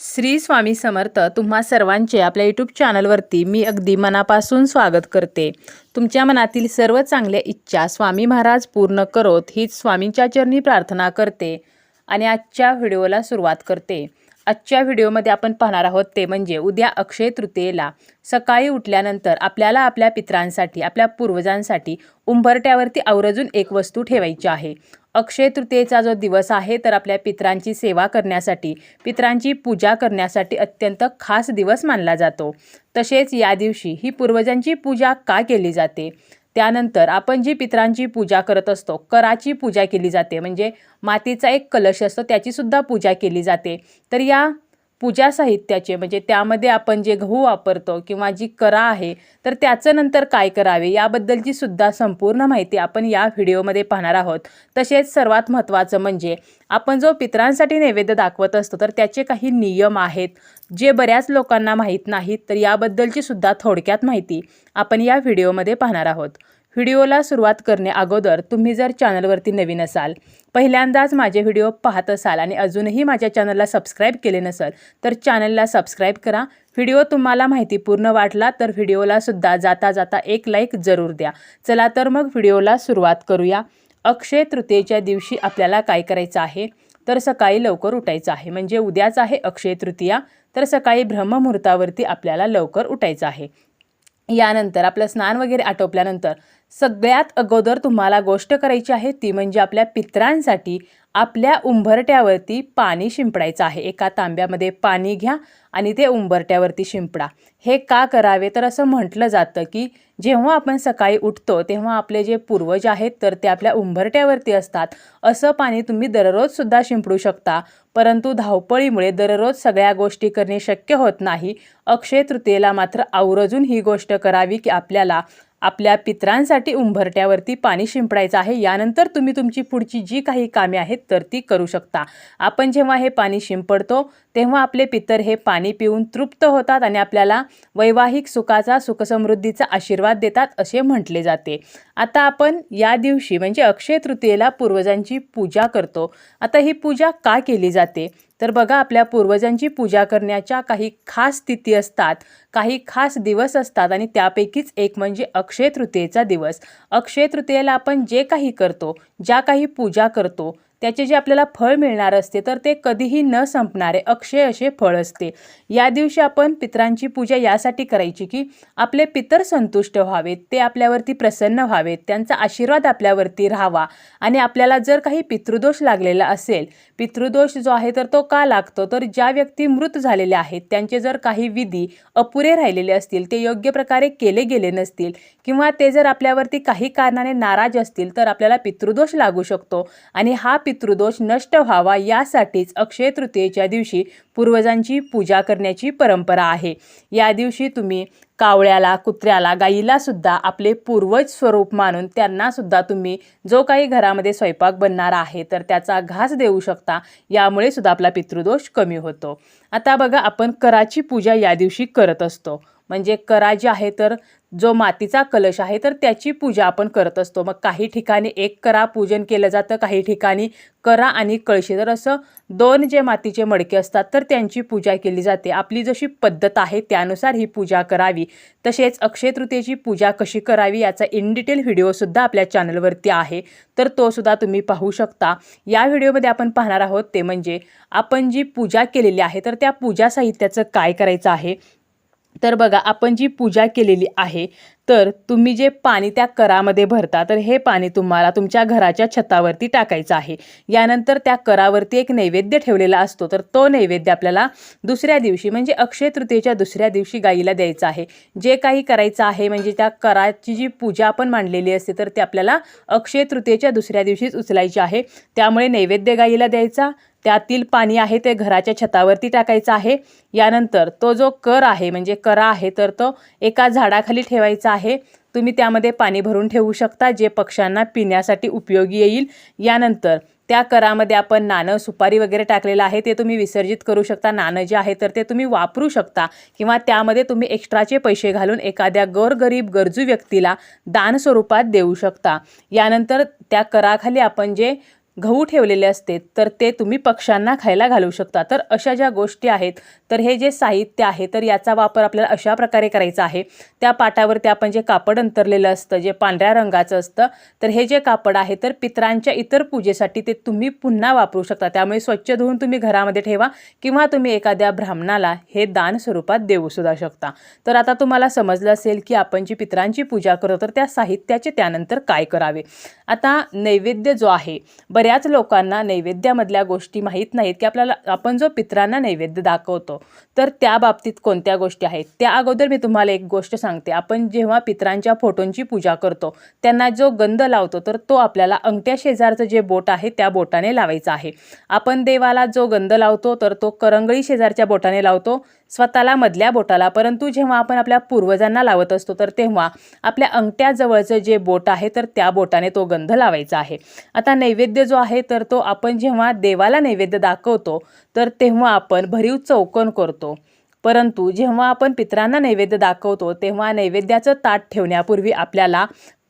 श्री स्वामी समर्थ तुम्हा सर्वांचे आपल्या यूट्यूब चॅनलवरती मी अगदी मनापासून स्वागत करते. तुमच्या मनातील सर्व चांगल्या इच्छा स्वामी महाराज पूर्ण करोत हीच स्वामींच्या चरणी प्रार्थना करते आणि आजच्या व्हिडिओला सुरुवात करते. आजच्या व्हिडिओमध्ये आपण पाहणार आहोत ते म्हणजे उद्या अक्षय तृतीयेला सकाळी उठल्यानंतर आपल्याला आपल्या पित्रांसाठी आपल्या पूर्वजांसाठी उंबरट्यावरती आवर्जून एक वस्तू ठेवायची आहे. अक्षय तृतीयेचा जो दिवस आहे तर आपल्या पित्रांची सेवा करण्यासाठी पित्रांची पूजा करण्यासाठी अत्यंत खास दिवस मानला जातो. तसेच या दिवशी ही पूर्वजांची पूजा का केली जाते? त्यानंतर आपण जी पित्रांची पूजा करत असतो कराची पूजा केली जाते म्हणजे मातीचा एक कलश असतो त्याचीसुद्धा पूजा केली जाते. तर या पूजा साहित्याचे म्हणजे त्यामध्ये आपण जे गहू वापरतो किंवा जी करा आहे तर त्याचं नंतर काय करावे याबद्दलची सुद्धा संपूर्ण माहिती आपण या व्हिडिओमध्ये पाहणार आहोत. तसेच सर्वात महत्त्वाचं म्हणजे आपण जो पित्रांसाठी नैवेद्य दाखवत असतो तर त्याचे काही नियम आहेत जे बऱ्याच लोकांना माहीत नाहीत तर याबद्दलची सुद्धा थोडक्यात माहिती आपण या व्हिडिओमध्ये पाहणार आहोत. व्हिडिओला सुरुवात करणे अगोदर तुम्ही जर चॅनलवरती नवीन असाल पहिल्यांदाच माझे व्हिडिओ पाहत असाल आणि अजूनही माझ्या चॅनलला सबस्क्राईब केले नसेल तर चॅनलला सबस्क्राईब करा. व्हिडिओ तुम्हाला माहितीपूर्ण वाटला तर व्हिडिओला सुद्धा जाता जाता एक लाईक जरूर द्या. चला तर मग व्हिडिओला सुरुवात करूया. अक्षय तृतीयेच्या दिवशी आपल्याला काय करायचं आहे? तर सकाळी लवकर उठायचं आहे. म्हणजे उद्याच आहे अक्षय तृतीया तर सकाळी ब्रह्ममुहूर्तावरती आपल्याला लवकर उठायचं आहे. यानंतर आपलं स्नान वगैरे आटोपल्यानंतर सगळ्यात अगोदर तुम्हाला गोष्ट करायची आहे ती म्हणजे आपल्या पित्रांसाठी आपल्या उंबरट्यावरती पाणी शिंपडायचं आहे. एका तांब्यामध्ये पाणी घ्या आणि ते उंबरट्यावरती शिंपडा. हे का करावे? तर असं म्हटलं जातं की जेव्हा आपण सकाळी उठतो तेव्हा आपले जे पूर्वज आहेत तर ते आपल्या उंबरट्यावरती असतात. असं पाणी तुम्ही दररोजसुद्धा शिंपडू शकता. परंतु धावपळीमुळे दररोज सगळ्या गोष्टी करणे शक्य होत नाही. अक्षय तृतीयेला मात्र आवर्जून ही गोष्ट करावी की आपल्याला आपल्या पित्रांसाठी उंबरट्यावरती पाणी शिंपडायचं आहे. यानंतर तुम्ही तुमची पुढची जी काही कामे आहेत तर ती करू शकता. आपण जेव्हा हे पाणी शिंपडतो तेव्हा आपले पितर हे पाणी पिऊन तृप्त होतात आणि आपल्याला वैवाहिक सुखाचा सुखसमृद्धीचा आशीर्वाद देतात असे म्हटले जाते. आता आपण या दिवशी म्हणजे अक्षय तृतीयेला पूर्वजांची पूजा करतो. आता ही पूजा का केली जाते? तर बघा आपल्या पूर्वजांची पूजा करण्याच्या काही खास तिथी असतात काही खास दिवस असतात आणि त्यापैकीच एक म्हणजे अक्षय तृतीयेचा दिवस. अक्षय तृतीयेला आपण जे काही करतो ज्या काही पूजा करतो त्याचे जे आपल्याला फळ मिळणार असते तर ते कधीही न संपणारे अक्षय असे फळ असते. या दिवशी आपण पितरांची पूजा यासाठी करायची की आपले पितर संतुष्ट व्हावेत ते आपल्यावरती प्रसन्न व्हावेत त्यांचा आशीर्वाद आपल्यावरती राहावा आणि आपल्याला जर काही पितृदोष लागलेला असेल पितृदोष जो आहे तर तो का लागतो? तर ज्या व्यक्ती मृत झालेल्या आहेत त्यांचे जर काही विधी अपुरे राहिलेले असतील ते योग्य प्रकारे केले गेले नसतील किंवा ते जर आपल्यावरती काही कारणाने नाराज असतील तर आपल्याला पितृदोष लागू शकतो. आणि हा पितृदोष नष्ट व्हावा यासाठीच अक्षय तृतीयेच्या दिवशी पूर्वजांची पूजा करण्याची परंपरा आहे. या दिवशी तुम्ही कावळ्याला कुत्र्याला गाईला सुद्धा आपले पूर्वज स्वरूप मानून त्यांना सुद्धा तुम्ही जो काही घरामध्ये स्वयंपाक बनणार आहे तर त्याचा घास देऊ शकता. यामुळे सुद्धा आपला पितृदोष कमी होतो. आता बघा आपण कराची पूजा या दिवशी करत असतो. म्हणजे करा जी आहे तर जो मातीचा कलश आहे तर त्याची पूजा आपण करत असतो. मग काही ठिकाणी एक करा पूजन केलं जातं काही ठिकाणी करा आणि कळशी. तर असं दोन जे मातीचे मडके असतात तर त्यांची पूजा केली जाते. आपली जशी पद्धत आहे त्यानुसार ही पूजा करावी. तसेच अक्षय तृतीयेची पूजा कशी करावी याचा इन डिटेल व्हिडिओसुद्धा आपल्या चॅनलवरती आहे. तर तो सुद्धा तुम्ही पाहू शकता. या व्हिडिओमध्ये आपण पाहणार आहोत ते म्हणजे आपण जी पूजा केलेली आहे तर त्या पूजा साहित्याचं काय करायचं आहे? तर बघा आपण जी पूजा केलेली आहे तर तुम्ही जे पाणी त्या करामध्ये भरता तर हे पाणी तुम्हाला तुमच्या घराच्या छतावरती टाकायचं आहे. यानंतर त्या करावरती एक नैवेद्य ठेवलेला असतो तर तो नैवेद्य आपल्याला दुसऱ्या दिवशी म्हणजे अक्षय तृतीयेच्या दुसऱ्या दिवशी गाईला द्यायचं आहे. जे काही करायचं आहे म्हणजे त्या कराची जी पूजा आपण मांडलेली असते तर ते आपल्याला अक्षय तृतीयेच्या दुसऱ्या दिवशीच उचलायची आहे. त्यामुळे नैवेद्य गाईला द्यायचा त्यातील पाणी आहे ते घराच्या छतावरती टाकायचं आहे. यानंतर तो जो कर आहे म्हणजे करा आहे तर तो एका झाडाखाली ठेवायचा आहे आहे. तुम्ही त्यामध्ये पाणी भरून ठेवू शकता जे पक्ष्यांना पिण्यासाठी उपयोगी येईल. यानंतर त्या करामध्ये आपण नाणं सुपारी वगैरे टाकलेलं आहे ते तुम्ही विसर्जित करू शकता. नाणं जे आहे तर ते तुम्ही वापरू शकता. किंवा त्यामध्ये तुम्ही एक्स्ट्राचे पैसे घालून एखाद्या गोरगरीब गरजू व्यक्तीला दान स्वरूपात देऊ शकता. यानंतर त्या कराखाली आपण जे गहू ठेवलेले असते तर ते तुम्ही पक्ष्यांना खायला घालू शकता. तर अशा ज्या गोष्टी आहेत तर हे जे साहित्य आहे तर याचा वापर आपल्याला अशा प्रकारे करायचा आहे. त्या पाटावरती आपण जे कापड अंतरलेलं असतं जे पांढऱ्या रंगाचं असतं तर हे जे कापड आहे तर पितरांच्या इतर पूजेसाठी ते तुम्ही पुन्हा वापरू शकता. त्यामुळे स्वच्छ धुवून तुम्ही घरामध्ये ठेवा किंवा तुम्ही एखाद्या ब्राह्मणाला हे दान स्वरूपात देऊ सुद्धा शकता. तर आता तुम्हाला समजलं असेल की आपण जी पितरांची पूजा करतो तर त्या साहित्याचे त्यानंतर काय करावे? आता नैवेद्य जो आहे बऱ्याच लोकांना नैवेद्यामधल्या गोष्टी माहीत नाहीत की आपल्याला आपण जो पितरांना नैवेद्य दाखवतो तर त्या बाबतीत कोणत्या गोष्टी आहेत? त्या अगोदर मी तुम्हाला एक गोष्ट सांगते. आपण जेव्हा पितरांच्या फोटोंची पूजा करतो त्यांना जो गंध लावतो तर तो आपल्याला अंगठ्या शेजारचं जे बोट आहे त्या बोटाने लावायचं आहे. आपण देवाला जो गंध लावतो तर तो करंगळी शेजारच्या बोटाने लावतो स्वतःला मधल्या बोटाला. परंतु जेव्हा आपण आपल्या पूर्वजांना लावत असतो तर तेव्हा आपल्या अंगठ्याजवळचं जे बोट आहे तर त्या बोटाने तो गंध लावायचा आहे. आता नैवेद्य जो आहे तर तो आपण जेव्हा देवाला नैवेद्य दाखवतो तर तेव्हा आपण भरीव चौकन करतो. परंतु जेव्हा आपण पितरांना नैवेद्य दाखवतो तेव्हा नैवेद्याचं ताट ठेवण्यापूर्वी आपल्याला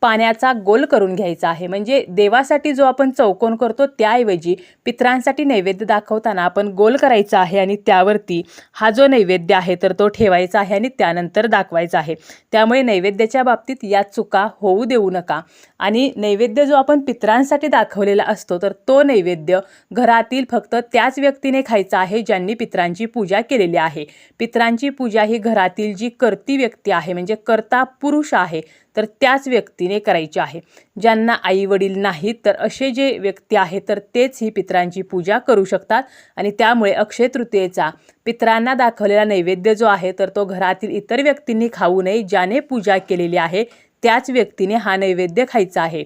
पाण्याचा गोल करून घ्यायचा आहे. म्हणजे देवासाठी जो आपण चौकोन करतो त्याऐवजी पितरांसाठी नैवेद्य दाखवताना आपण गोल करायचा आहे आणि त्यावरती हा जो नैवेद्य आहे तर तो ठेवायचा आहे आणि त्यानंतर दाखवायचा आहे. त्यामुळे नैवेद्याच्या बाबतीत या चुका होऊ देऊ नका. आणि नैवेद्य जो आपण पित्रांसाठी दाखवलेला असतो तर तो नैवेद्य घरातील फक्त त्याच व्यक्तीने खायचा आहे ज्यांनी पितरांची पूजा केलेली आहे. पित्रांची पूजा ही घरातील जी कर्ती व्यक्ती आहे म्हणजे कर्ता पुरुष आहे तर त्याच व्यक्तीने करायची आहे. ज्यांना आई वडील नाहीत तर असे जे व्यक्ती आहेत तर तेच ही पितरांची पूजा करू शकतात. आणि त्यामुळे अक्षय तृतीयेचा पित्रांना दाखवलेला नैवेद्य जो आहे तर तो घरातील इतर व्यक्तींनी खाऊ नये ज्याने पूजा केलेली आहे त्याच व्यक्तीने हा नैवेद्य खायचा आहे.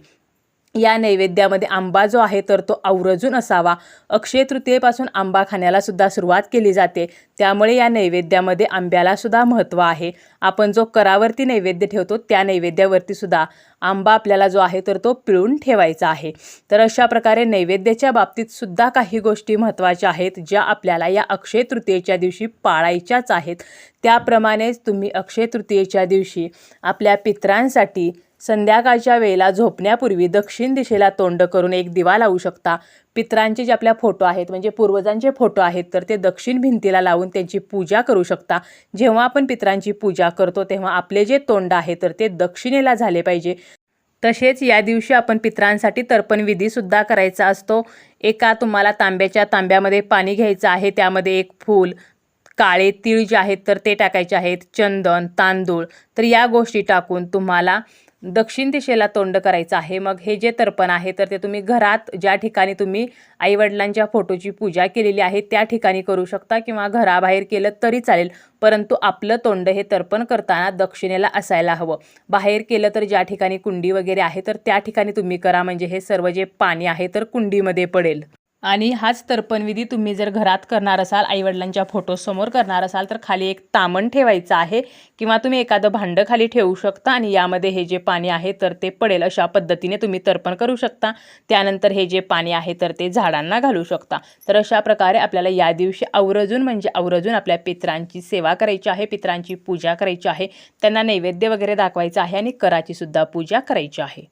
या नैवेद्यामध्ये आंबा जो आहे तर तो आवर्जून असावा. अक्षय तृतीयेपासून आंबा खाण्याला सुद्धा सुरुवात केली जाते. त्यामुळे या नैवेद्यामध्ये आंब्याला सुद्धा महत्त्व आहे. आपण जो करावरती नैवेद्य ठेवतो त्या नैवेद्यावरती सुद्धा आंबा आपल्याला जो आहे तर तो पिळून ठेवायचा आहे. तर अशा प्रकारे नैवेद्याच्या बाबतीत सुद्धा काही गोष्टी महत्त्वाच्या आहेत ज्या आपल्याला या अक्षय तृतीयेच्या दिवशी पाळायच्याच आहेत. त्याप्रमाणेच तुम्ही अक्षय तृतीयेच्या दिवशी आपल्या पित्रांसाठी संध्याकाळच्या वेळेला झोपण्यापूर्वी दक्षिण दिशेला तोंड करून एक दिवा लावू शकता. पित्रांचे जे आपल्या फोटो आहेत म्हणजे पूर्वजांचे फोटो आहेत तर ते दक्षिण भिंतीला लावून त्यांची पूजा करू शकता. जेव्हा आपण पित्रांची पूजा करतो तेव्हा आपले जे तोंड आहे तर ते दक्षिणेला झाले पाहिजे. तसेच या दिवशी आपण पित्रांसाठी तर्पण विधीसुद्धा करायचा असतो. एका तुम्हाला तांब्याच्या तांब्यामध्ये पाणी घ्यायचं आहे त्यामध्ये एक फूल काळे तीळ जे आहेत तर ते टाकायचे आहेत चंदन तांदूळ. तर या गोष्टी टाकून तुम्हाला दक्षिण दिशेला तोंड करायचं आहे. मग हे जे तर्पण आहे तर ते तुम्ही घरात ज्या ठिकाणी तुम्ही आईवडिलांच्या फोटोची पूजा केलेली आहे त्या ठिकाणी करू शकता किंवा घराबाहेर केलं तरी चालेल. परंतु आपलं तोंड हे तर्पण करताना दक्षिणेला असायला हवं. बाहेर केलं तर ज्या ठिकाणी कुंडी वगैरे आहे तर त्या ठिकाणी तुम्ही करा. म्हणजे हे सर्व जे पाणी आहे तर कुंडीमध्ये पडेल. आणि हाच तर्पणविधी तुम्ही जर घरात करणार असाल आईवडिलांच्या फोटोसमोर करणार असाल तर खाली एक तामण ठेवायचं आहे किंवा तुम्ही एखादं भांडं खाली ठेवू शकता आणि यामध्ये हे जे पाणी आहे तर ते पडेल अशा पद्धतीने तुम्ही तर्पण करू शकता. त्यानंतर हे जे पाणी आहे तर ते झाडांना घालू शकता. तर अशा प्रकारे आपल्याला या दिवशी आवरजून म्हणजे आवरजून आपल्या पित्रांची सेवा करायची आहे पित्रांची पूजा करायची आहे त्यांना नैवेद्य वगैरे दाखवायचं आहे आणि कराची सुद्धा पूजा करायची आहे.